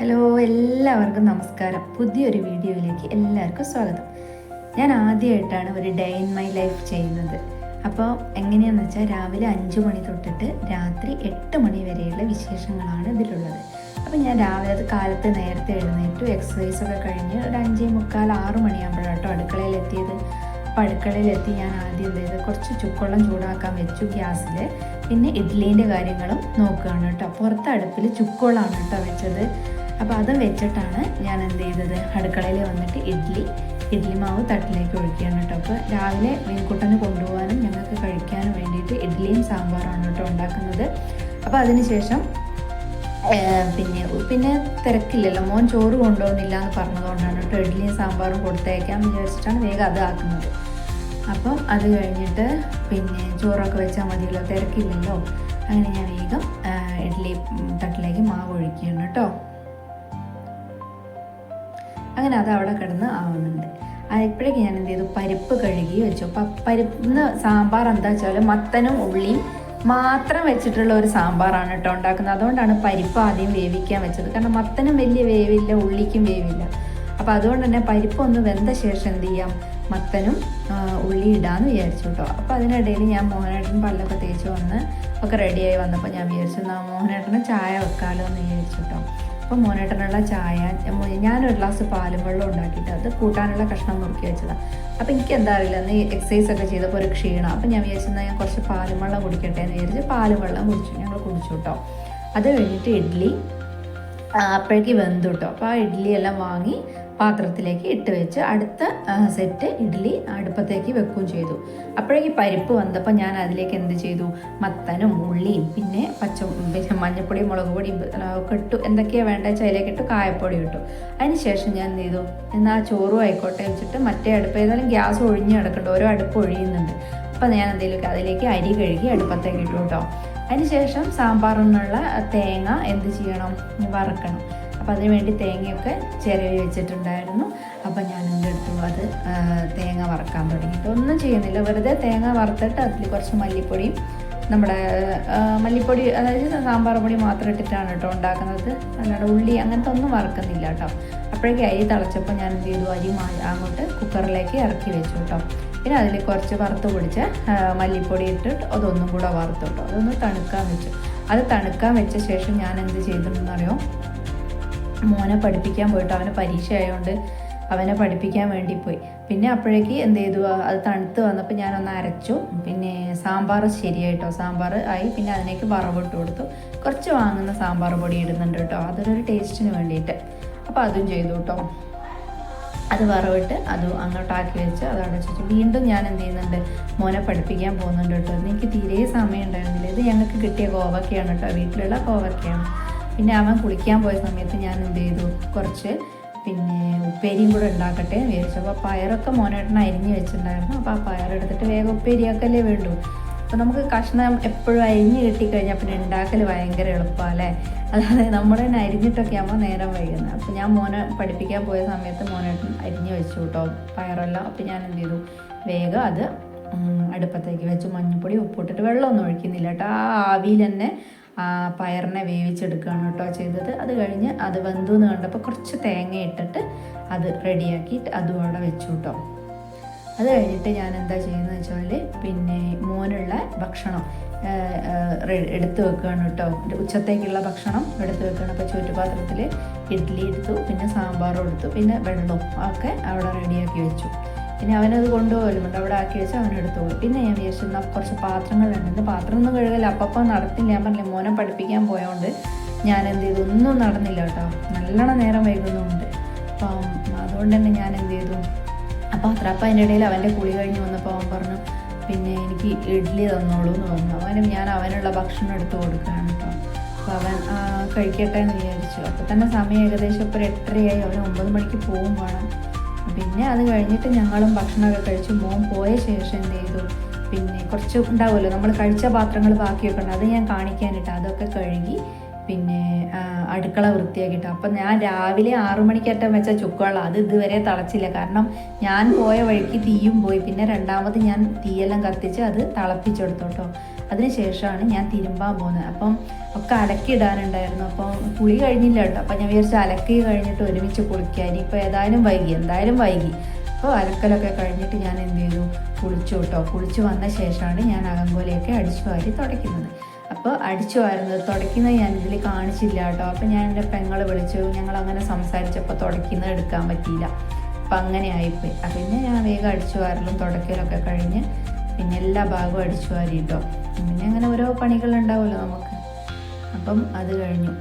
Hello എല്ലാവർക്കും നമസ്കാരം. പുതിയൊരു വീഡിയോയിലേക്ക് എല്ലാവർക്കും സ്വാഗതം. ഞാൻ ആദ്യമായിട്ടാണ് ഒരു ഡേ ഇൻ മൈ ലൈഫ് ചെയ്യുന്നത്. അപ്പോൾ എങ്ങനെയാണെന്ന് വെച്ചാൽ രാവിലെ അഞ്ച് മണി തൊട്ടിട്ട് രാത്രി എട്ട് മണി വരെയുള്ള വിശേഷങ്ങളാണ് ഇതിലുള്ളത്. അപ്പോൾ ഞാൻ രാവിലെ അത് കാലത്ത് നേരത്തെ എഴുന്നേറ്റു. എക്സസൈസ് ഒക്കെ കഴിഞ്ഞ് ഒരു അഞ്ചേ മുക്കാൽ ആറ് മണിയാകുമ്പോഴാട്ടോ അടുക്കളയിൽ എത്തിയത്. അപ്പോൾ അടുക്കളയിലെത്തി ഞാൻ ആദ്യം ചെയ്ത് കുറച്ച് ചുക്കുവെള്ളം ചൂടാക്കാൻ വെച്ചു ഗ്യാസിൽ പിന്നെ ഇഡ്ലീന്റെ കാര്യങ്ങളും നോക്കുകയാണ് കേട്ടോ. പുറത്ത് അടുപ്പിൽ ചുക്കുവെള്ളമാണ് കേട്ടോ വെച്ചത്. അപ്പോൾ അത് വെച്ചിട്ടാണ് ഞാൻ എന്ത് ചെയ്തത്? അടുക്കളയിൽ വന്നിട്ട് ഇഡ്ഡലി ഇഡ്ഡലി മാവ് തട്ടിലേക്ക് ഒഴിക്കുകയാണ് കേട്ടോ. അപ്പോൾ രാവിലെ മീൻകുട്ടന് കൊണ്ടുപോകാനും ഞങ്ങൾക്ക് കഴിക്കാനും വേണ്ടിയിട്ട് ഇഡ്ഡലിയും സാമ്പാറാണ് കേട്ടോ ഉണ്ടാക്കുന്നത്. അപ്പോൾ അതിനുശേഷം പിന്നെ പിന്നെ തിരക്കില്ലല്ലോ. മോൻ ചോറ് കൊണ്ടുപോകുന്നില്ല എന്ന് പറഞ്ഞതുകൊണ്ടാണ് കേട്ടോ ഇഡ്ഡലിയും സാമ്പാറും കൊടുത്തേക്കാം വിചാരിച്ചിട്ടാണ് വേഗം അത് ആക്കുന്നത്. അപ്പം അത് കഴിഞ്ഞിട്ട് പിന്നെ ചോറൊക്കെ വെച്ചാൽ മതിയല്ലോ തിരക്കില്ലല്ലോ. അങ്ങനെ ഞാൻ വേഗം ഇഡ്ഡലി തട്ടിലേക്ക് മാവ് ഒഴിക്കുകയാണ് കേട്ടോ. അങ്ങനെ അത് അവിടെ കിടന്ന് ആവുന്നുണ്ട്. അപ്പോഴേക്ക് ഞാൻ എന്ത് ചെയ്തു? പരിപ്പ് കഴുകി വെച്ചു. അപ്പം പരിപ്പിന്ന് സാമ്പാർ എന്താ വെച്ചാൽ മത്തനും ഉള്ളിയും മാത്രം വെച്ചിട്ടുള്ള ഒരു സാമ്പാറാണ് കേട്ടോ ഉണ്ടാക്കുന്നത്. അതുകൊണ്ടാണ് പരിപ്പ് ആദ്യം വേവിക്കാൻ വെച്ചത്. കാരണം മത്തനും വലിയ വേവില്ല ഉള്ളിക്കും വേവില്ല. അപ്പോൾ അതുകൊണ്ട് തന്നെ പരിപ്പ് ഒന്ന് വെന്ത ശേഷം എന്ത് ചെയ്യാം? മത്തനും ഉള്ളി ഇടാന്ന് വിചാരിച്ചു കേട്ടോ. അപ്പോൾ അതിനിടയിൽ ഞാൻ മോഹനേട്ടൻ പല്ലൊക്കെ തേച്ച് വന്ന് ഒക്കെ റെഡിയായി വന്നപ്പോൾ ഞാൻ വിചാരിച്ചു മോഹനേട്ടന് ചായ വെക്കാലോ എന്ന് വിചാരിച്ചു കേട്ടോ. അപ്പോൾ മോനേട്ടനുള്ള ചായ ഞാനൊരു ഗ്ലാസ് പാലും വെള്ളം ഉണ്ടാക്കിയിട്ട് അത് കൂട്ടാനുള്ള കഷ്ണം മുറുക്കി വെച്ചതാണ് അപ്പോൾ എനിക്ക് എന്താ അറിയില്ല അന്ന് എക്സസൈസ് ഒക്കെ ചെയ്തപ്പോൾ ഒരു ക്ഷീണം. അപ്പോൾ ഞാൻ വിചാരിച്ചെന്നാൽ ഞാൻ കുറച്ച് പാലും വെള്ളം കുടിക്കട്ടെ എന്ന് വിചാരിച്ച് പാലും വെള്ളം കുടിച്ചു ഞങ്ങൾ കുടിച്ചു കേട്ടോ അത് കഴിഞ്ഞിട്ട് ഇഡ്ഡലി അപ്പോഴേക്ക് വെന്തു കേട്ടോ അപ്പോൾ ആ ഇഡ്ഡലി എല്ലാം വാങ്ങി പാത്രത്തിലേക്ക് ഇട്ട് വെച്ച് അടുത്ത സെറ്റ് ഇഡ്ഡലി അടുപ്പത്തേക്ക് വെക്കുകയും ചെയ്തു. അപ്പോഴേക്ക് പരിപ്പ് വന്നപ്പോൾ ഞാൻ അതിലേക്ക് എന്ത് ചെയ്തു? മത്തനും ഉള്ളിയും പിന്നെ പച്ച പിന്നെ മഞ്ഞപ്പൊടിയും മുളക് പൊടിയും ആ, ഒക്കെ ഇട്ടു. എന്തൊക്കെയാണ് വേണ്ട വെച്ചാൽ ഇട്ടു കായപ്പൊടി ഇട്ടു. അതിന് ശേഷം ഞാൻ എന്ത് ചെയ്തു? എന്നാൽ ചോറും ആയിക്കോട്ടെ വെച്ചിട്ട് മറ്റേ അടുപ്പ് ഏതായാലും ഗ്യാസ് ഒഴിഞ്ഞ് കിടക്കുന്നുണ്ട് ഓരോ അടുപ്പ് ഒഴിയുന്നുണ്ട്. അപ്പോൾ ഞാൻ എന്തെങ്കിലും അതിലേക്ക് അരി കഴുകി അടുപ്പത്തേക്ക് ഇട്ടു കേട്ടോ അതിനുശേഷം സാമ്പാറിനുള്ള തേങ്ങ എന്ത് ചെയ്യണം? വറുക്കണം. അപ്പോൾ അതിന് വേണ്ടി തേങ്ങയൊക്കെ ചിരവി വെച്ചിട്ടുണ്ടായിരുന്നു. അപ്പോൾ ഞാൻ എന്റെ അടുത്തു അത് തേങ്ങ വറക്കാൻ തുടങ്ങിയിട്ട് ഒന്നും ചെയ്യുന്നില്ല. വെറുതെ തേങ്ങ വറുത്തിട്ട് അതിൽ കുറച്ച് മല്ലിപ്പൊടിയും നമ്മുടെ മല്ലിപ്പൊടി അതായത് സാമ്പാർ പൊടി മാത്രം ഇട്ടിട്ടാണ് കേട്ടോ ഉണ്ടാക്കുന്നത്. അല്ലാണ്ട് ഉള്ളി അങ്ങനത്തെ ഒന്നും വറക്കുന്നില്ല കേട്ടോ. അപ്പോഴേക്കും അരി തിളച്ചപ്പോൾ ഞാൻ എന്ത് ചെയ്തു അരി അങ്ങോട്ട് കുക്കറിലേക്ക് ഇറക്കി വെച്ചു കേട്ടോ. പിന്നെ അതിൽ കുറച്ച് വറുത്ത് പൊടിച്ച മല്ലിപ്പൊടി ഇട്ടിട്ട് അതൊന്നും കൂടെ വറുത്തിട്ടു അതൊന്ന് തണുക്കാൻ വെച്ചു. അത് തണുക്കാൻ വെച്ച ശേഷം ഞാൻ എന്ത് ചെയ്തിട്ടുണ്ടെന്നറിയോ? മോനെ പഠിപ്പിക്കാൻ പോയിട്ട് അവനെ പരീക്ഷ ആയതുകൊണ്ട് അവനെ പഠിപ്പിക്കാൻ വേണ്ടി പോയി. പിന്നെ അപ്പോഴേക്ക് എന്ത് ചെയ്തു? അത് തണുത്ത് വന്നപ്പോൾ ഞാനൊന്ന് അരച്ചു. പിന്നെ സാമ്പാർ ശരിയായിട്ടോ? സാമ്പാർ ആയി. പിന്നെ അതിലേക്ക് വറവിട്ട് കൊടുത്തു. കുറച്ച് വാങ്ങുന്ന സാമ്പാർ പൊടി ഇടുന്നുണ്ട് കേട്ടോ. അതൊരു ടേസ്റ്റിന് വേണ്ടിയിട്ട്. അപ്പോൾ അതും ചെയ്തു കേട്ടോ. അത് വറവിട്ട് അത് അങ്ങോട്ടാക്കി വെച്ച് അത് വെച്ചു വീണ്ടും ഞാൻ എന്ത് ചെയ്യുന്നുണ്ട്? മോനെ പഠിപ്പിക്കാൻ പോകുന്നുണ്ട് കേട്ടോ. എനിക്ക് തീരെ സമയം ഉണ്ടായിരുന്നില്ല. ഇത് ഞങ്ങൾക്ക് കിട്ടിയ കോവക്കയാണ് കേട്ടോ. വീട്ടിലുള്ള കോവക്കയാണ്. പിന്നെ അവൻ കുളിക്കാൻ പോയ സമയത്ത് ഞാൻ എന്ത് ചെയ്തു? കുറച്ച് പിന്നെ ഉപ്പേരിയും കൂടെ ഉണ്ടാക്കട്ടെ വിചാരിച്ചു. അപ്പോൾ പയറൊക്കെ മോനേട്ടൻ അരിഞ്ഞ് വെച്ചിട്ടുണ്ടായിരുന്നു. അപ്പോൾ ആ പയറെടുത്തിട്ട് വേഗം ഉപ്പേരിയാക്കല്ലേ വേണ്ടൂ? അപ്പോൾ നമുക്ക് കഷ്ണം എപ്പോഴും അരിഞ്ഞ് കിട്ടിക്കഴിഞ്ഞാൽ പിന്നെ ഉണ്ടാക്കൽ ഭയങ്കര എളുപ്പമല്ലേ അതായത് നമ്മൾ തന്നെ അരിഞ്ഞിട്ടൊക്കെ ആകുമ്പോൾ നേരം വൈകുന്നത്. അപ്പോൾ ഞാൻ മോനെ പഠിപ്പിക്കാൻ പോയ സമയത്ത് മോനെ അരിഞ്ഞ് വെച്ചു കേട്ടോ പയറെല്ലാം അപ്പോൾ ഞാൻ എന്ത് ചെയ്തു? വേഗം അത് അടുപ്പത്തേക്ക് വെച്ച് മഞ്ഞൾപ്പൊടി ഉപ്പിട്ടിട്ട് വെള്ളമൊന്നും ഒഴിക്കുന്നില്ല കേട്ടോ ആ ആവിയിൽ തന്നെ ആ പയറിനെ വേവിച്ചെടുക്കുകയാണ് കേട്ടോ ചെയ്തത്. അത് കഴിഞ്ഞ് അത് വെന്തു എന്ന് കണ്ടപ്പോൾ കുറച്ച് തേങ്ങ ഇട്ടിട്ട് അത് റെഡിയാക്കിയിട്ട് അതും അവിടെ വെച്ചു കേട്ടോ അത് കഴിഞ്ഞിട്ട് ഞാൻ എന്താ ചെയ്യുന്നത് വെച്ചാൽ പിന്നെ മോനുള്ള ഭക്ഷണം എടുത്തു വെക്കുകയാണ് കേട്ടോ ഉച്ചത്തേക്കുള്ള ഭക്ഷണം എടുത്തു വെക്കുകയാണ് അപ്പോൾ ചുറ്റുപാത്രത്തിൽ ഇഡ്ഡലി എടുത്തു പിന്നെ സാമ്പാറും എടുത്തു പിന്നെ വെള്ളവും ഒക്കെ അവിടെ റെഡിയാക്കി വെച്ചു. പിന്നെ അവനത് കൊണ്ടുപോകലുമുണ്ട് അവിടെ ആക്കി വെച്ച് അവൻ എടുത്തു പോകും പിന്നെ ഞാൻ വിചാരിച്ചിരുന്ന കുറച്ച് പാത്രങ്ങളുണ്ട് ഇന്ന് പാത്രം ഒന്നും കഴുകല അപ്പം നടത്തില്ല. ഞാൻ പറഞ്ഞില്ല മോനെ പഠിപ്പിക്കാൻ പോയതുകൊണ്ട് ഞാൻ എന്ത് ചെയ്തു? ഒന്നും നടന്നില്ല കേട്ടോ നല്ലോണം നേരം വൈകുന്നുമുണ്ട് അപ്പം അതുകൊണ്ട് തന്നെ ഞാൻ എന്ത് അപ്പോൾ അത്ര അപ്പം അതിന്റെ ഇടയിൽ അവന്റെ കുളി കഴിഞ്ഞ് വന്നപ്പോൾ അവൻ പറഞ്ഞു പിന്നെ എനിക്ക് ഇഡ്ഡലി തന്നോളൂ എന്ന് പറഞ്ഞു. അവനും ഞാൻ അവനുള്ള ഭക്ഷണം എടുത്ത് കൊടുക്കുകയാണ് കേട്ടോ അപ്പോൾ അവൻ കഴിക്കട്ടെ എന്ന് വിചാരിച്ചു. അപ്പോൾ തന്നെ സമയം ഏകദേശം ഇപ്പോൾ എട്ടരയായി. അവൻ ഒമ്പത് മണിക്ക് പോകും വേണം. പിന്നെ അത് കഴിഞ്ഞിട്ട് ഞങ്ങളും ഭക്ഷണമൊക്കെ കഴിച്ചു. മോൻ പോയ ശേഷം എന്ത് ചെയ്തു? പിന്നെ കുറച്ച് ഉണ്ടാവുമല്ലോ. നമ്മൾ കഴിച്ച പാത്രങ്ങൾ ബാക്കിയൊക്കെ ഉണ്ട്. അത് ഞാൻ കാണിക്കാനിട്ട് അതൊക്കെ കഴുകി പിന്നെ അടുക്കള വൃത്തിയാക്കിയിട്ട്. അപ്പം ഞാൻ രാവിലെ ആറു മണിക്കറ്റം വെച്ച ചുക്കുവെള്ളം അത് ഇതുവരെ തിളച്ചില്ല. കാരണം ഞാൻ പോയ വഴിക്ക് തീയും പോയി. പിന്നെ രണ്ടാമത് ഞാൻ തീയെല്ലാം കത്തിച്ച് അത് തിളപ്പിച്ചെടുത്തു കേട്ടോ അതിനുശേഷമാണ് ഞാൻ തിരുമ്പാൻ പോകുന്നത്. അപ്പം ഒക്കെ അലക്കിയിടാനുണ്ടായിരുന്നു അപ്പം കുളി കഴിഞ്ഞില്ല കേട്ടോ. അപ്പം ഞാൻ വിചാരിച്ചു അലക്കി കഴിഞ്ഞിട്ട് ഒരുമിച്ച് കുളിക്കാൻ ഇപ്പോൾ ഏതായാലും വൈകി. എന്തായാലും വൈകി. അപ്പോൾ അലക്കലൊക്കെ കഴിഞ്ഞിട്ട് ഞാൻ എന്ത് ചെയ്തു? കുളിച്ചു കേട്ടോ. കുളിച്ചു വന്ന ശേഷമാണ് ഞാൻ അകങ്കോലയൊക്കെ അടിച്ചു വാരി തുടയ്ക്കുന്നത്. അപ്പോൾ അടിച്ചു വാരുന്നത്. തുടയ്ക്കുന്നത് ഞാൻ ഇതിൽ കാണിച്ചില്ല കേട്ടോ. അപ്പോൾ ഞാൻ എന്റെ പെങ്ങൾ വിളിച്ചു. ഞങ്ങൾ അങ്ങനെ സംസാരിച്ചപ്പോൾ തുടയ്ക്കുന്നത് എടുക്കാൻ പറ്റിയില്ല. അപ്പം അങ്ങനെ ആയിപ്പോയി. പിന്നെ ഞാൻ വേഗം അടിച്ചു വാരലും തുടയ്ക്കലൊക്കെ കഴിഞ്ഞ് പിന്നെ എല്ലാ ഭാഗവും അടിച്ചു വാരി കേട്ടോ. പിന്നെ അങ്ങനെ ഓരോ പണികളുണ്ടാവുമല്ലോ നമുക്ക്. അപ്പം അത് കഴിഞ്ഞു.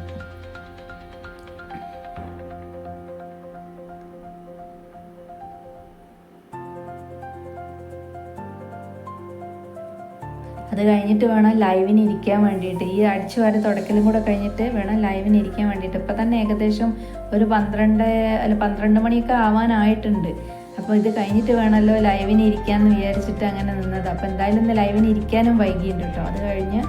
അത് കഴിഞ്ഞിട്ട് വേണം ലൈവിന് ഇരിക്കാൻ വേണ്ടിയിട്ട്. ഈ അടിച്ചു വാരി തുടക്കലും കൂടെ കഴിഞ്ഞിട്ട് വേണം ലൈവിന് ഇരിക്കാൻ വേണ്ടിയിട്ട്. ഇപ്പം തന്നെ ഏകദേശം ഒരു പന്ത്രണ്ട് അല്ല പന്ത്രണ്ട് മണിയൊക്കെ ആവാനായിട്ടുണ്ട്. അപ്പോൾ ഇത് കഴിഞ്ഞിട്ട് വേണമല്ലോ ലൈവിന് ഇരിക്കാമെന്ന് വിചാരിച്ചിട്ട് അങ്ങനെ നിന്നത്. അപ്പോൾ എന്തായാലും ഇന്ന് ലൈവിന് ഇരിക്കാനും വൈകിയുണ്ട് കേട്ടോ. അത് കഴിഞ്ഞ്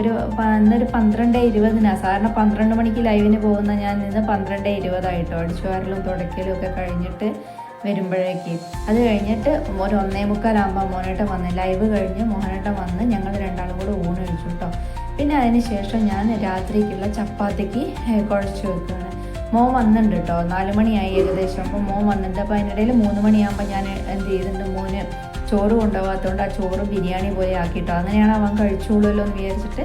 ഒരു ഇന്നൊരു പന്ത്രണ്ട് ഇരുപതിനാണ് സാധാരണ പന്ത്രണ്ട് മണിക്ക് ലൈവിന് പോകുന്ന ഞാൻ നിന്ന് പന്ത്രണ്ട് ഇരുപതായിട്ടോ അടിച്ചു വാരലും തുടക്കലും ഒക്കെ കഴിഞ്ഞിട്ട് വരുമ്പോഴേക്ക്. അത് കഴിഞ്ഞിട്ട് ഒരു ഒന്നേ മുക്കാലാകുമ്പോൾ മോനേട്ടൻ വന്ന് ലൈവ് കഴിഞ്ഞ് മോഹനേട്ടൻ വന്ന് ഞങ്ങൾ രണ്ടാളും കൂടെ ഊണ് കഴിച്ചു കേട്ടോ പിന്നെ അതിന് ശേഷം ഞാൻ രാത്രിക്കുള്ള ചപ്പാത്തിക്ക് കുഴച്ച് വെക്കുകയാണ്. മോൻ വന്നിട്ടുണ്ട് കേട്ടോ നാല് മണിയായി ഏകദേശം. അപ്പോൾ മോൻ വന്നിട്ടുണ്ട് അപ്പോൾ അതിനിടയിൽ മൂന്ന് മണിയാകുമ്പോൾ ഞാൻ എന്ത് ചെയ്തിട്ടുണ്ട്? മോന് ചോറ് കൊണ്ടുപോകാത്തതുകൊണ്ട് ആ ചോറ് ബിരിയാണി പോലെ ആക്കിയിട്ടോ. അങ്ങനെയാണ് അവൻ കഴിച്ചോളൂല്ലോ എന്ന് വിചാരിച്ചിട്ട്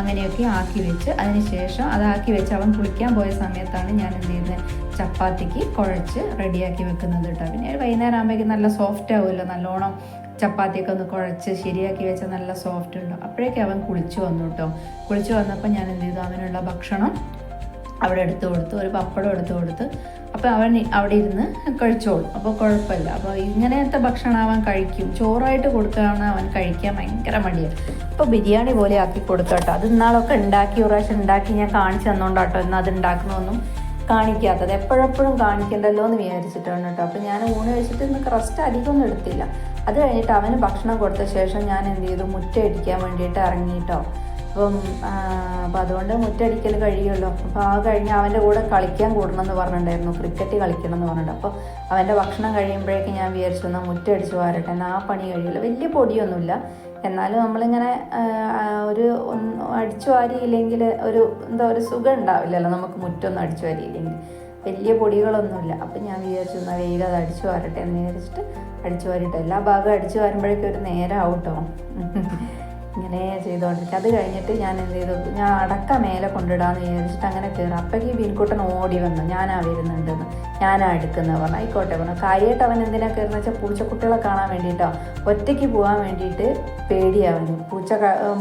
അങ്ങനെയൊക്കെ ആക്കി വെച്ച് അതിന് ശേഷം അതാക്കി വെച്ച് അവൻ കുളിക്കാൻ പോയ സമയത്താണ് ഞാൻ എന്ത് ചെയ്യുന്നത് ചപ്പാത്തിക്ക് കുഴച്ച് റെഡിയാക്കി വെക്കുന്നത് കേട്ടോ. പിന്നെ വൈകുന്നേരം ആകുമ്പോഴേക്കും നല്ല സോഫ്റ്റ് ആവുമല്ലോ. നല്ലോണം ചപ്പാത്തിയൊക്കെ ഒന്ന് കുഴച്ച് ശരിയാക്കി വെച്ചാൽ നല്ല സോഫ്റ്റ് ഉണ്ടാവും അപ്പോഴേക്കും അവൻ കുളിച്ചു വന്നു കേട്ടോ. കുളിച്ചു വന്നപ്പോൾ ഞാൻ എന്ത് ചെയ്തു? അവനുള്ള ഭക്ഷണം അവിടെ എടുത്തു കൊടുത്തു. ഒരു പപ്പടം എടുത്തു കൊടുത്ത്. അപ്പോൾ അവൻ അവിടെ ഇരുന്ന് കഴിച്ചോളും. അപ്പോൾ കുഴപ്പമില്ല. അപ്പോൾ ഇങ്ങനത്തെ ഭക്ഷണം അവൻ കഴിക്കും. ചോറായിട്ട് കൊടുക്കുകയാണ് അവൻ കഴിക്കാൻ ഭയങ്കര മടിയാണ്. അപ്പോൾ ബിരിയാണി പോലെ ആക്കി കൊടുത്തോട്ടോ അത് ഇന്നാളൊക്കെ ഉണ്ടാക്കി ഒരു പ്രാവശ്യം ഉണ്ടാക്കി ഞാൻ കാണിച്ചു തന്നോണ്ടാട്ടോ. ഇന്ന് അത് ഉണ്ടാക്കണമെന്നും കാണിക്കാത്തത്. എപ്പോഴെപ്പോഴും കാണിക്കണ്ടല്ലോ എന്ന് വിചാരിച്ചിട്ടാണ് കേട്ടോ. അപ്പോൾ ഞാൻ ഊണ് കഴിച്ചിട്ട് ഇന്ന് റെസ്റ്റ് അധികമൊന്നും എടുത്തില്ല. അത് കഴിഞ്ഞിട്ട് അവന് ഭക്ഷണം കൊടുത്ത ശേഷം ഞാൻ എന്ത് ചെയ്തു? മുറ്റ അടിക്കാൻ വേണ്ടിയിട്ട് ഇറങ്ങിയിട്ടോ അപ്പം അപ്പം അതുകൊണ്ട് മുറ്റടിക്കൽ കഴിയുമല്ലോ. അപ്പോൾ ആ കഴിഞ്ഞ് അവന്റെ കൂടെ കളിക്കാൻ കൂടണം എന്ന് പറഞ്ഞിട്ടുണ്ടായിരുന്നു. ക്രിക്കറ്റ് കളിക്കണം എന്ന് പറഞ്ഞിട്ട്. അപ്പോൾ അവന്റെ ഭക്ഷണം കഴിയുമ്പോഴേക്കും ഞാൻ വിചാരിച്ചു എന്നാൽ മുറ്റടിച്ച് വാരട്ടെ. എന്നാൽ ആ പണി കഴിയില്ല വലിയ പൊടിയൊന്നുമില്ല. എന്നാലും നമ്മളിങ്ങനെ ഒരു അടിച്ചു വാരിയില്ലെങ്കിൽ ഒരു എന്താ ഒരു സുഖം ഉണ്ടാവില്ലല്ലോ നമുക്ക് മുറ്റൊന്നും അടിച്ചു വാരിയില്ലെങ്കിൽ. വലിയ പൊടികളൊന്നുമില്ല. അപ്പം ഞാൻ വിചാരിച്ചു എന്നാൽ വേഗം അത് അടിച്ചു വാരട്ടെ എന്ന് വിചാരിച്ചിട്ട് അടിച്ചു വാരിട്ട് എല്ലാ ഭാഗവും അടിച്ചു വാരുമ്പോഴേക്കും ഒരു നേരം ആവട്ടോ ഇങ്ങനെ ചെയ്തുകൊണ്ടിരിക്കുക അത് കഴിഞ്ഞിട്ട് ഞാൻ എന്ത് ചെയ്തു? ഞാൻ അടക്ക മേലെ കൊണ്ടിടാന്ന് വിചാരിച്ചിട്ട് അങ്ങനെ കയറി അപ്പോഴേക്ക് ബീൻകുട്ടൻ ഓടി വന്നു. ഞാനാ വരുന്നുണ്ടെന്ന്. ഞാനാ എടുക്കുന്നത് പറഞ്ഞു. ആയിക്കോട്ടെ പറഞ്ഞു. കാര്യമായിട്ട് അവൻ എന്തിനാ കയറുന്ന വെച്ചാൽ പൂച്ചക്കുട്ടികളെ കാണാൻ വേണ്ടിയിട്ടോ ഒറ്റയ്ക്ക് പോകാൻ വേണ്ടിയിട്ട് പേടിയാവുന്നു പൂച്ച ക-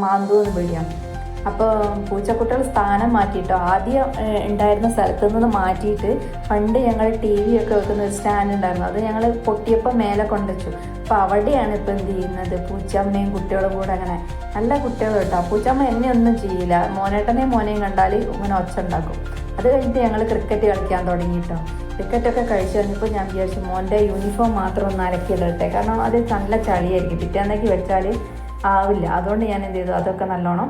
പേടിയാവും അപ്പോൾ പൂച്ചക്കുട്ടികൾ സ്ഥാനം മാറ്റിയിട്ടോ? ആദ്യം ഉണ്ടായിരുന്ന സ്ഥലത്ത് നിന്ന് മാറ്റിയിട്ട് പണ്ട് ഞങ്ങൾ ടി വി ഒക്കെ വെക്കുന്ന ഒരു സ്റ്റാൻഡ് ഉണ്ടായിരുന്നു. അത് ഞങ്ങൾ പൊട്ടിയപ്പോൾ മേലെ കൊണ്ടുവച്ചു അപ്പോൾ അവിടെയാണ് ഇപ്പോൾ എന്ത് ചെയ്യുന്നത്? പൂച്ചമ്മയും കുട്ടികളും കൂടെ അങ്ങനെ നല്ല കുട്ടികൾ കേട്ടോ. പൂച്ചമ്മ എന്നെ ഒന്നും ചെയ്യില്ല. മോനേട്ടനെയും മോനെയും കണ്ടാൽ ഇങ്ങനെ ഒച്ച ഉണ്ടാക്കും. അത് കഴിഞ്ഞിട്ട് ഞങ്ങൾ ക്രിക്കറ്റ് കളിക്കാൻ തുടങ്ങി തുടങ്ങിയിട്ടോ ക്രിക്കറ്റൊക്കെ കഴിച്ച് കഴിഞ്ഞപ്പോൾ ഞാൻ വിചാരിച്ചു മോന്റെ യൂണിഫോം മാത്രം ഒന്ന് അലക്കിയിടട്ടെ കാരണം അത് നല്ല ചളിയായിരിക്കും. പിറ്റേന്നേക്ക് വെച്ചാൽ ആവില്ല. അതുകൊണ്ട് ഞാൻ എന്ത് ചെയ്തു? അതൊക്കെ നല്ലോണം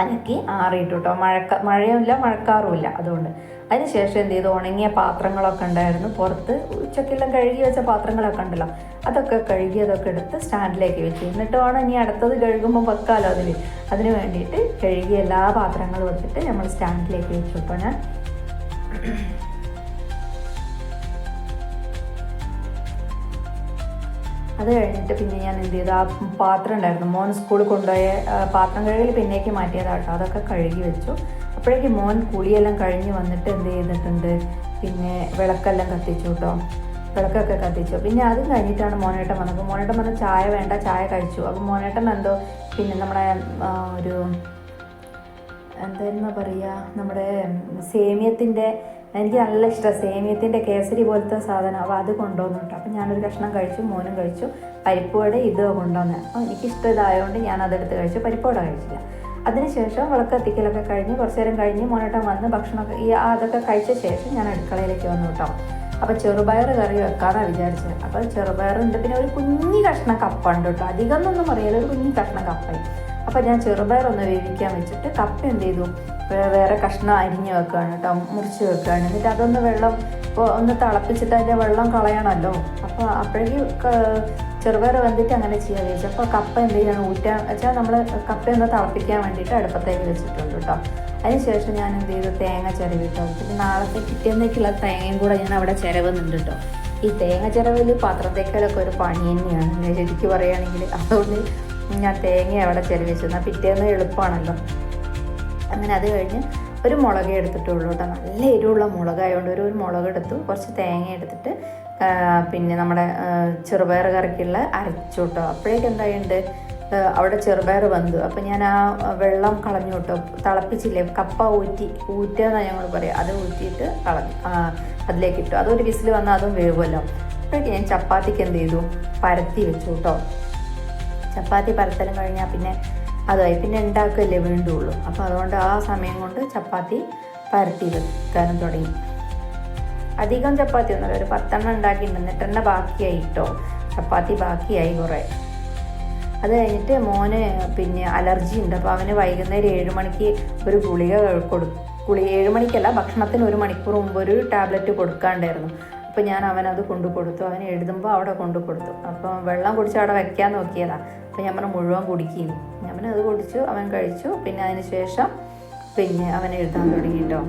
അനക്കി ആറിയിട്ടു കേട്ടോ മഴക്ക മഴയുമില്ല മഴക്കാറുമില്ല. അതുകൊണ്ട് അതിനുശേഷം എന്ത് ചെയ്തു? ഉണങ്ങിയ പാത്രങ്ങളൊക്കെ ഉണ്ടായിരുന്നു. പുറത്ത് ഉച്ചക്കെല്ലാം കഴുകി വെച്ച പാത്രങ്ങളൊക്കെ ഉണ്ടല്ലോ. അതൊക്കെ കഴുകി അതൊക്കെ എടുത്ത് സ്റ്റാൻഡിലേക്ക് വെച്ചു. എന്നിട്ട് വേണം ഇനി അടുത്തത് കഴുകുമ്പോൾ വെക്കാമല്ലോ അതിൽ. അതിന് വേണ്ടിയിട്ട് കഴുകിയ എല്ലാ പാത്രങ്ങളും എടുത്തിട്ട് നമ്മൾ സ്റ്റാൻഡിലേക്ക് വെച്ചു. കേട്ടോ ഞാൻ അത് കഴിഞ്ഞിട്ട് പിന്നെ ഞാൻ എന്ത് ചെയ്തു? ആ പാത്രം ഉണ്ടായിരുന്നു. മോൻ സ്കൂളിൽ കൊണ്ടുപോയ പാത്രം കഴുകൽ പിന്നേക്ക് മാറ്റിയതാട്ടോ അതൊക്കെ കഴുകി വെച്ചു. അപ്പോഴേക്ക് മോൻ കുളിയെല്ലാം കഴിഞ്ഞ് വന്നിട്ട് എന്ത് ചെയ്തിട്ടുണ്ട്? പിന്നെ വിളക്കെല്ലാം കത്തിച്ചു കേട്ടോ. വിളക്കൊക്കെ കത്തിച്ചു. പിന്നെ അതും കഴിഞ്ഞിട്ടാണ് മോനേട്ടൻ വന്നത്. മോനേട്ടൻ വന്ന് ചായ വേണ്ട ചായ കഴിച്ചു. അപ്പോൾ മോനേട്ടൻ എന്തോ പിന്നെ നമ്മുടെ ഒരു എന്തായിരുന്നു പറയുക? നമ്മുടെ സേമിയത്തിന്റെ എനിക്ക് നല്ല ഇഷ്ടമാണ് സേമിയത്തിന്റെ കേസരി പോലത്തെ സാധനം. അപ്പോൾ അത് കൊണ്ടുവന്നു കേട്ടോ. അപ്പോൾ ഞാനൊരു കഷ്ണം കഴിച്ചു മോനും കഴിച്ചു. പരിപ്പ് വട ഇത് കൊണ്ടുവന്നത് അപ്പോൾ എനിക്കിഷ്ടം ഇതായതുകൊണ്ട് ഞാൻ അതെടുത്ത് കഴിച്ചു. പരിപ്പ് വട കഴിച്ചില്ല. അതിനുശേഷം വിളക്കത്തിക്കലൊക്കെ കഴിഞ്ഞ് കുറച്ച് നേരം കഴിഞ്ഞ് മോനോട്ടം വന്ന് ഭക്ഷണമൊക്കെ ഈ അതൊക്കെ കഴിച്ച ശേഷം ഞാൻ അടുക്കളയിലേക്ക് വന്നു കേട്ടോ. അപ്പോൾ ചെറുപയർ കറി വെക്കാതാണ് വിചാരിച്ചത്. അപ്പോൾ ചെറുപയറുണ്ട്. പിന്നെ ഒരു കുഞ്ഞി കഷ്ണം കപ്പുണ്ട് കേട്ടോ. അധികം ഒന്നും പറയാതെ ഒരു കുഞ്ഞി കഷ്ണം കപ്പായി. അപ്പോൾ ഞാൻ ചെറുപയർ ഒന്ന് വേവിക്കാൻ വെച്ചിട്ട് കപ്പ എന്ത് ചെയ്തു? വേറെ കഷ്ണം അരിഞ്ഞ് വെക്കുകയാണ് കേട്ടോ മുറിച്ച് വെക്കുകയാണ് എന്നിട്ട് അതൊന്ന് വെള്ളം ഇപ്പോൾ ഒന്ന് തിളപ്പിച്ചിട്ട് അതിന്റെ വെള്ളം കളയണമല്ലോ അപ്പോൾ അപ്പോഴേക്കും ചെറുപയർ വന്നിട്ട് അങ്ങനെ ചെയ്യാൻ വിചാരിച്ചു അപ്പോൾ കപ്പ എന്ത് ചെയ്യണം ഊറ്റാൻ വെച്ചാൽ നമ്മൾ കപ്പ ഒന്ന് തിളപ്പിക്കാൻ വേണ്ടിയിട്ട് അടുപ്പത്തേക്ക് വെച്ചിട്ടുണ്ട് കേട്ടോ. അതിനുശേഷം ഞാൻ എന്ത് ചെയ്തു? തേങ്ങ ചിരവിട്ടോ പിന്നെ നാളത്തെ കിട്ടിയെന്നേക്കുള്ള തേങ്ങയും കൂടെ ഞാൻ അവിടെ ചിരവുന്നുണ്ട് കേട്ടോ. ഈ തേങ്ങ ചിരവിൽ പാത്രത്തേക്കാളൊക്കെ ഒരു പണി തന്നെയാണ്. ശരിക്കും പറയുകയാണെങ്കിൽ അതുകൊണ്ട് ഞാൻ തേങ്ങ അവിടെ ചിരവിച്ചു എന്നാൽ പിറ്റേന്ന് എളുപ്പമാണല്ലോ. അങ്ങനെ അത് കഴിഞ്ഞ് ഒരു മുളക് എടുത്തിട്ടുള്ളൂ കേട്ടോ. നല്ല എരിവുള്ള മുളകായതുകൊണ്ട് ഒരു ഒരു മുളക് എടുത്തു. കുറച്ച് തേങ്ങ എടുത്തിട്ട് പിന്നെ നമ്മുടെ ചെറുപയർ കറിക്കുള്ള അരച്ചു കേട്ടോ. അപ്പോഴേക്കും എന്തായുണ്ട്? അവിടെ ചെറുപയർ വന്നു അപ്പം ഞാൻ ആ വെള്ളം കളഞ്ഞു കേട്ടോ. തിളപ്പിച്ചില്ലേ? കപ്പ ഊറ്റി ഊറ്റുക എന്നാണ് ഞങ്ങൾ പറയുക അത് ഊറ്റിയിട്ട് കളഞ്ഞു. അതിലേക്ക് ഇട്ടു. അതൊരു വിസിൽ വന്നാൽ അതും വേവുമല്ലോ. അപ്പോഴേക്കും ഞാൻ ചപ്പാത്തിക്ക് എന്ത് ചെയ്തു? പരത്തി വെച്ചു കേട്ടോ. ചപ്പാത്തി പരത്തലും കഴിഞ്ഞാൽ പിന്നെ അതായി പിന്നെ ഉണ്ടാക്കുകയല്ലേ വേണ്ടുള്ളൂ അപ്പോൾ അതുകൊണ്ട് ആ സമയം കൊണ്ട് ചപ്പാത്തി പരത്തി വെക്കാനും തുടങ്ങി. അധികം ചപ്പാത്തി ഒന്നുമല്ല. ഒരു പത്തെണ്ണം ഉണ്ടാക്കി എന്നിട്ട് തന്നെ ബാക്കിയായി കേട്ടോ ചപ്പാത്തി ബാക്കിയായി കുറേ. അത് കഴിഞ്ഞിട്ട് മോന് പിന്നെ അലർജി ഉണ്ട്. അപ്പോൾ അവന് വൈകുന്നേരം ഏഴ് മണിക്ക് ഒരു ഗുളിക കൊടു ഗുളിക ഏഴ് മണിക്കല്ല ഭക്ഷണത്തിന് ഒരു മണിക്കൂർ മുമ്പ് ഒരു ടാബ്ലറ്റ് കൊടുക്കാണ്ടായിരുന്നു. അപ്പോൾ ഞാൻ അവനത് കൊണ്ടു കൊടുത്തു. അവൻ എഴുതുമ്പോൾ അവിടെ കൊണ്ടു കൊടുത്തു. അപ്പം വെള്ളം കുടിച്ച് അവിടെ വെക്കാൻ നോക്കിയതാ. അപ്പം ഞാൻ പറഞ്ഞു മുഴുവൻ കുടിക്കുന്നു ഞാൻ അത് കുടിച്ചു അവൻ കഴിച്ചു. പിന്നെ അതിന് ശേഷം പിന്നെ അവൻ എഴുതാൻ തുടങ്ങി കേട്ടോ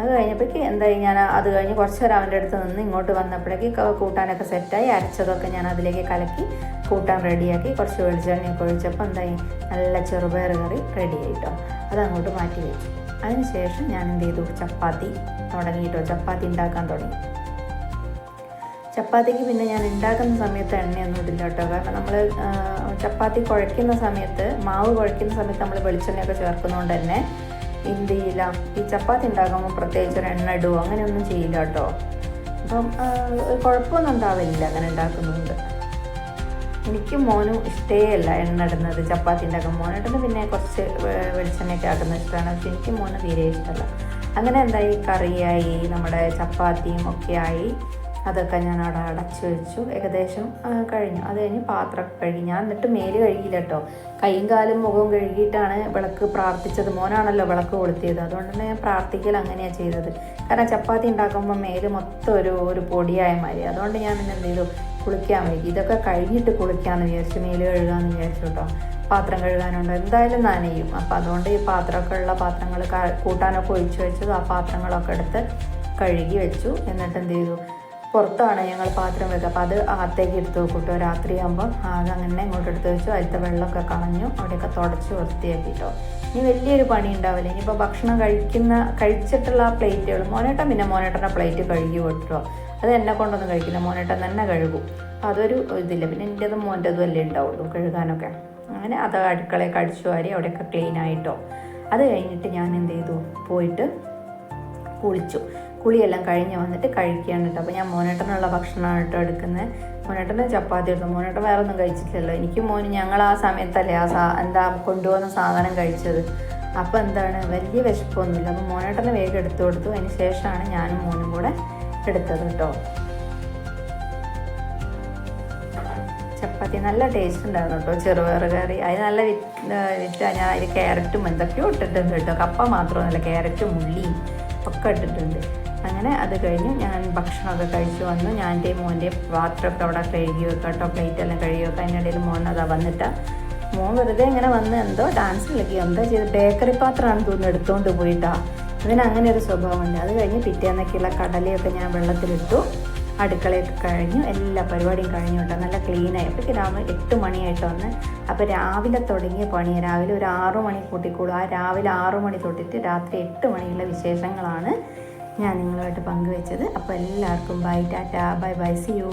അത് കഴിഞ്ഞപ്പോഴേക്ക് എന്തായി ഞാൻ അത് കഴിഞ്ഞ് കുറച്ച് നേരം അവന്റെ അടുത്ത് നിന്ന് ഇങ്ങോട്ട് വന്നപ്പോഴേക്ക് കൂട്ടാനൊക്കെ സെറ്റായി. അരച്ചതൊക്കെ ഞാൻ അതിലേക്ക് കലക്കി കൂട്ടാൻ റെഡിയാക്കി. കുറച്ച് വെളിച്ചെണ്ണയൊക്കെ ഒഴിച്ചപ്പോൾ എന്തായി നല്ല ചെറുപയർ കറി റെഡി ആയിട്ടോ അതങ്ങോട്ട് മാറ്റി വെച്ചു. അതിന് ശേഷം ഞാൻ എന്ത് ചെയ്തു? ചപ്പാത്തി തുടങ്ങിയിട്ടോ ചപ്പാത്തി ഉണ്ടാക്കാൻ തുടങ്ങി. ചപ്പാത്തിക്ക് പിന്നെ ഞാൻ ഉണ്ടാക്കുന്ന സമയത്ത് എണ്ണയൊന്നും ഇടില്ല കേട്ടോ. കാരണം നമ്മൾ ചപ്പാത്തി കുഴയ്ക്കുന്ന സമയത്ത് മാവ് കുഴയ്ക്കുന്ന സമയത്ത് നമ്മൾ വെളിച്ചെണ്ണയൊക്കെ ചേർക്കുന്നതുകൊണ്ട് തന്നെ എന്ത് ചെയ്യില്ല. ഈ ചപ്പാത്തി ഉണ്ടാക്കുമ്പോൾ പ്രത്യേകിച്ച് ഒരു എണ്ണ ഇടുവോ അങ്ങനെയൊന്നും ചെയ്യില്ല കേട്ടോ. അപ്പം കുഴപ്പമൊന്നും ഉണ്ടാവില്ല അങ്ങനെ ഉണ്ടാക്കുന്നുണ്ട്. എനിക്ക് മോനും ഇഷ്ടേ അല്ല എണ്ണ ഇടുന്നത് ചപ്പാത്തി ഉണ്ടാക്കും മോനിടുന്നത് പിന്നെ കുറച്ച് വെളിച്ചെണ്ണയൊക്കെ ആക്കുന്ന ഇഷ്ടമാണ് പക്ഷെ എനിക്ക് മോന് തീരെ ഇഷ്ടമല്ല അങ്ങനെ എന്തായി? കറിയായി നമ്മുടെ ചപ്പാത്തിയും ഒക്കെ ആയി. അതൊക്കെ ഞാൻ അവിടെ അടച്ചു വെച്ചു. ഏകദേശം കഴിഞ്ഞു. അത് കഴിഞ്ഞ് പാത്രം കഴുകി. ഞാൻ എന്നിട്ട് മേൽ കഴുകിയില്ല കേട്ടോ കൈയും കാലും മുഖവും കഴുകിയിട്ടാണ് വിളക്ക് പ്രാർത്ഥിച്ചത്. മോനാണല്ലോ വിളക്ക് കൊളുത്തിയത്. അതുകൊണ്ട് തന്നെ ഞാൻ പ്രാർത്ഥിക്കൽ അങ്ങനെയാണ് ചെയ്തത്. കാരണം ചപ്പാത്തി ഉണ്ടാക്കുമ്പോൾ മേൽ മൊത്തം ഒരു ഒരു പൊടിയായ മാതിരി. അതുകൊണ്ട് ഞാൻ പിന്നെ എന്ത് ചെയ്തു? കുളിക്കാൻ വേണ്ടി ഇതൊക്കെ കഴിഞ്ഞിട്ട് കുളിക്കാമെന്ന് വിചാരിച്ചു. മേൽ കഴുകാമെന്ന് വിചാരിച്ചു കേട്ടോ പാത്രം കഴുകാനുണ്ട്. എന്തായാലും നനയും. അപ്പം അതുകൊണ്ട് ഈ പാത്രമൊക്കെ ഉള്ള പാത്രങ്ങൾ കൂട്ടാനൊക്കെ ഒഴിച്ചു വെച്ചത് ആ പാത്രങ്ങളൊക്കെ എടുത്ത് കഴുകി വെച്ചു. എന്നിട്ട് എന്ത് ചെയ്തു? പുറത്താണ് ഞങ്ങൾ പാത്രം വെക്കുക. അപ്പോൾ അത് അകത്തേക്ക് എടുത്ത് വെക്കൂട്ടോ രാത്രിയാകുമ്പോൾ ആകെ അങ്ങനെ ഇങ്ങോട്ട് എടുത്ത് വെച്ചു. അതിലത്തെ വെള്ളമൊക്കെ കളഞ്ഞു. അവിടെയൊക്കെ തുടച്ച് വൃത്തിയാക്കിട്ടോ ഇനി വലിയൊരു പണി ഉണ്ടാവില്ല. ഇനിയിപ്പോൾ ഭക്ഷണം കഴിക്കുന്ന കഴിച്ചിട്ടുള്ള പ്ലേറ്റുകൾ. മോനേട്ടൻ പിന്നെ മോനേട്ടന്റെ പ്ലേറ്റ് കഴുകി വിട്ടോ അത് എന്നെ കൊണ്ടൊന്നും കഴിക്കില്ല. മോനേട്ടൻ തന്നെ കഴുകും. അപ്പോൾ അതൊരു ഇതില്ല. പിന്നെ എന്റെതും മോന്റെതും അല്ലേ ഉണ്ടാവുള്ളൂ കഴുകാനൊക്കെ. അങ്ങനെ അത് അടുക്കളയൊക്കെ അടിച്ചു വാരി അവിടെയൊക്കെ ക്ലീൻ ആയിട്ടോ അത് കഴിഞ്ഞിട്ട് ഞാൻ എന്ത് ചെയ്തു? പോയിട്ട് കുളിച്ചു. കുളിയെല്ലാം കഴിഞ്ഞ് വന്നിട്ട് കഴിക്കുകയാണ് കേട്ടോ. അപ്പോൾ ഞാൻ മോനേട്ടനുള്ള ഭക്ഷണമാണ് കേട്ടോ എടുക്കുന്നത്. മോനേട്ടന് ചപ്പാത്തി എടുത്തു. മോനേട്ടൻ വേറെ ഒന്നും കഴിച്ചിട്ടില്ലല്ലോ. എനിക്ക് മോന് ഞങ്ങൾ ആ സമയത്തല്ലേ ആ സാ എന്താ കൊണ്ടുപോകുന്ന സാധനം കഴിച്ചത്. അപ്പോൾ എന്താണ്? വലിയ വിശപ്പൊന്നുമില്ല. അപ്പോൾ മോനേട്ടന് വേഗം എടുത്തു കൊടുത്തു. അതിന് ശേഷമാണ് ഞാനും മോനും കൂടെ എടുത്തത് കേട്ടോ. ചപ്പാത്തി നല്ല ടേസ്റ്റ് ഉണ്ടായിരുന്നു കേട്ടോ. ചെറുപയർ കറി. അതിന് നല്ല വിറ്റ ഞാൻ അതിൽ ക്യാരറ്റും എന്തൊക്കെയോ ഇട്ടിട്ടുണ്ട് കേട്ടോ. കപ്പ മാത്രമല്ല ക്യാരറ്റും ഉള്ളിയും ഒക്കെ ഇട്ടിട്ടുണ്ട്. അങ്ങനെ അത് കഴിഞ്ഞ് ഞാൻ ഭക്ഷണമൊക്കെ കഴിച്ചു വന്നു. ഞാൻ എന്റെ മോന്റെ പാത്രമൊക്കെ അവിടെ കഴുകി വെക്കാം കേട്ടോ. പ്ലേറ്റ് എല്ലാം കഴുകി വെക്കാം മോൻ അതാ വന്നിട്ട്. മോൻ വെറുതെ ഇങ്ങനെ വന്ന് എന്തോ ഡാൻസ് കളിക്കുക എന്താ ചെയ്ത്. ബേക്കറി പാത്രമാണ് തോന്നുന്നു എടുത്തുകൊണ്ട് പോയിട്ടാ. ഇവന് അങ്ങനെ ഒരു സ്വഭാവമുണ്ട്. അത് കഴിഞ്ഞ് പിറ്റേന്നൊക്കെയുള്ള കടലയൊക്കെ ഞാൻ വെള്ളത്തിലിട്ടു. അടുക്കളയൊക്കെ കഴിഞ്ഞു. എല്ലാ പരിപാടിയും കഴിഞ്ഞു കേട്ടോ. നല്ല ക്ലീനായി അപ്പോഴേക്ക് രാവിലെ എട്ട് മണിയായിട്ട് വന്ന്. അപ്പോൾ രാവിലെ തുടങ്ങിയ പണി. രാവിലെ ഒരു ആറു മണി കൂട്ടിക്കൂടും ആ രാവിലെ ആറു മണി തൊട്ടിട്ട് രാത്രി എട്ട് മണിയുള്ള വിശേഷങ്ങളാണ് ഞാൻ നിങ്ങളുമായിട്ട് പങ്കുവെച്ചത്. അപ്പോൾ എല്ലാവർക്കും bye tata bye bye see you